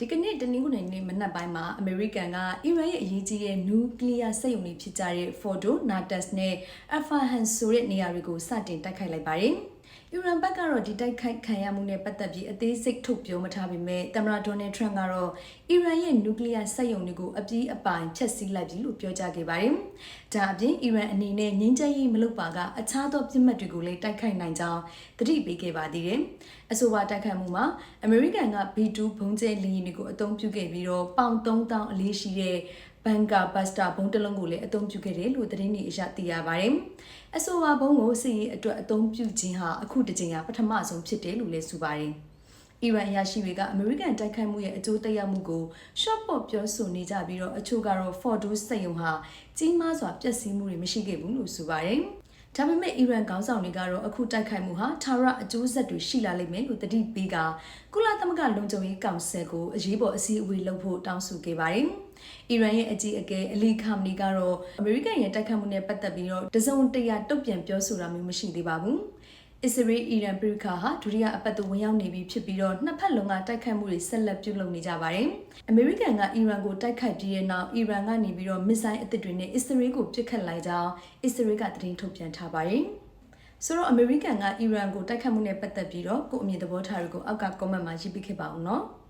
ဒီကနေ့တနင်္ဂနွေနေ့မနက်ပိုင်းမှာအမေရိကန်ကအီရန်ရဲ့အရေးကြီးတဲ့နျူကလ িয়ার စက်ရုံတွေဖြစ်ကြတဲ့ Fordo, Natanz နဲ့ Isfahan ဆိုတဲ့နေရာတွေကိုစတင်တိုက်ခိုက်လိုက်ပါတယ်။ အီရန်ဘက်ကတော့ဒီတိုက်ခိုက်ခံရမှုနဲ့ပတ်သက်ပြီးအသေးစိတ်ထုတ်ပြောမထားပေမဲ့သမ္မတဒေါ်နယ်ထရန့်ကတော့အီရန်ရဲ့နျူကလ িয়ার စက်ရုံတွေကိုအပြီးအပိုင်ဖျက်ဆီးလိုက်ပြီလို့ပြောကြားခဲ့ပါတယ်။ဒါအပြင်အီရန်အနေနဲ့ငြင်းချမ်းရေးမလုပ်ပါကအခြားသောပြစ်မှတ်တွေကိုလည်းတိုက်ခိုက်နိုင်ကြောင်းသတိပေးခဲ့ပါသေးတယ်။အဆိုပါတိုက်ခိုက်မှုမှာအမေရိကန်က B2 ဘုံကျဲလီယဉ်တွေကိုအသုံးပြုခဲ့ပြီးတော့ပေါင်3000အလေးရှိတဲ့ ဘန်ကာဘတ်စတာဘုံတစ်လုံးကိုလည်းအသုံးပြုခဲ့တယ်လို့သတင်းတွေအရသိရပါတယ်။အဆိုပါဘုံကိုစစ်ရေးအတွက်အသုံးပြုခြင်းဟာအခုတစ်ကြိမ်ဟာပထမဆုံးဖြစ်တယ်လို့လည်းဆိုပါတယ်။အီရန်အရာရှိတွေကအမေရိကန်တိုက်ခိုက်မှုရဲ့အကျိုးသက်ရောက်မှုကို short ပေါ့ပြောဆိုနေကြပြီးတော့အချို့ကတော့ Fordo စက်ရုံဟာကြီးမားစွာပျက်စီးမှုတွေမရှိခဲ့ဘူးလို့ဆိုပါတယ်။ ဒါပေမဲ့အီရန်ခေါင်းဆောင်တွေကတော့အခုတိုက်ခိုက်မှုဟာထာဝရအကျိုးဆက်တွေရှိလာလိမ့်မယ်လို့တတိပေးကကုလသမဂ္ဂလုံခြုံရေးကောင်စီကိုအရေးပေါ်အစည်းအဝေးလုပ်ဖို့တောင်းဆိုခဲ့ပါတယ်။အီရန်ရဲ့အကြီးအကဲအလီခါမနီကတော့အမေရိကန်ရဲ့တိုက်ခိုက်မှုနဲ့ပတ်သက်ပြီးတော့တစုံတရာတုံ့ပြန်ပြောဆိုတာမျိုးမရှိသေးပါဘူး။ အစ္စရေးအီရန်ပြည်ခါဟာဒုတိယအပတ်သို့ဝင်ရောက်နေပြီဖြစ်ပြီးတော့နှစ်ဖက်လုံးကတိုက်ခိုက်မှုတွေဆက်လက်ပြုလုပ်နေကြပါတယ်။အမေရိကန်ကအီရန်ကိုတိုက်ခိုက်ပြီးတဲ့နောက်အီရန်ကနေပြီးတော့မစ်ဇိုင်းအသစ်တွေနဲ့အစ္စရေးကိုပစ်ခတ်လိုက်ကြောင်းအစ္စရေးကသတင်းထုတ်ပြန်ထားပါတယ်။ဆိုတော့အမေရိကန်ကအီရန်ကိုတိုက်ခတ်မှုနဲ့ပတ်သက်ပြီးတော့ကိုအမြင်သဘောထားတွေကိုအောက်က comment မှာရေးပေးခဲ့ပါဦးနော်။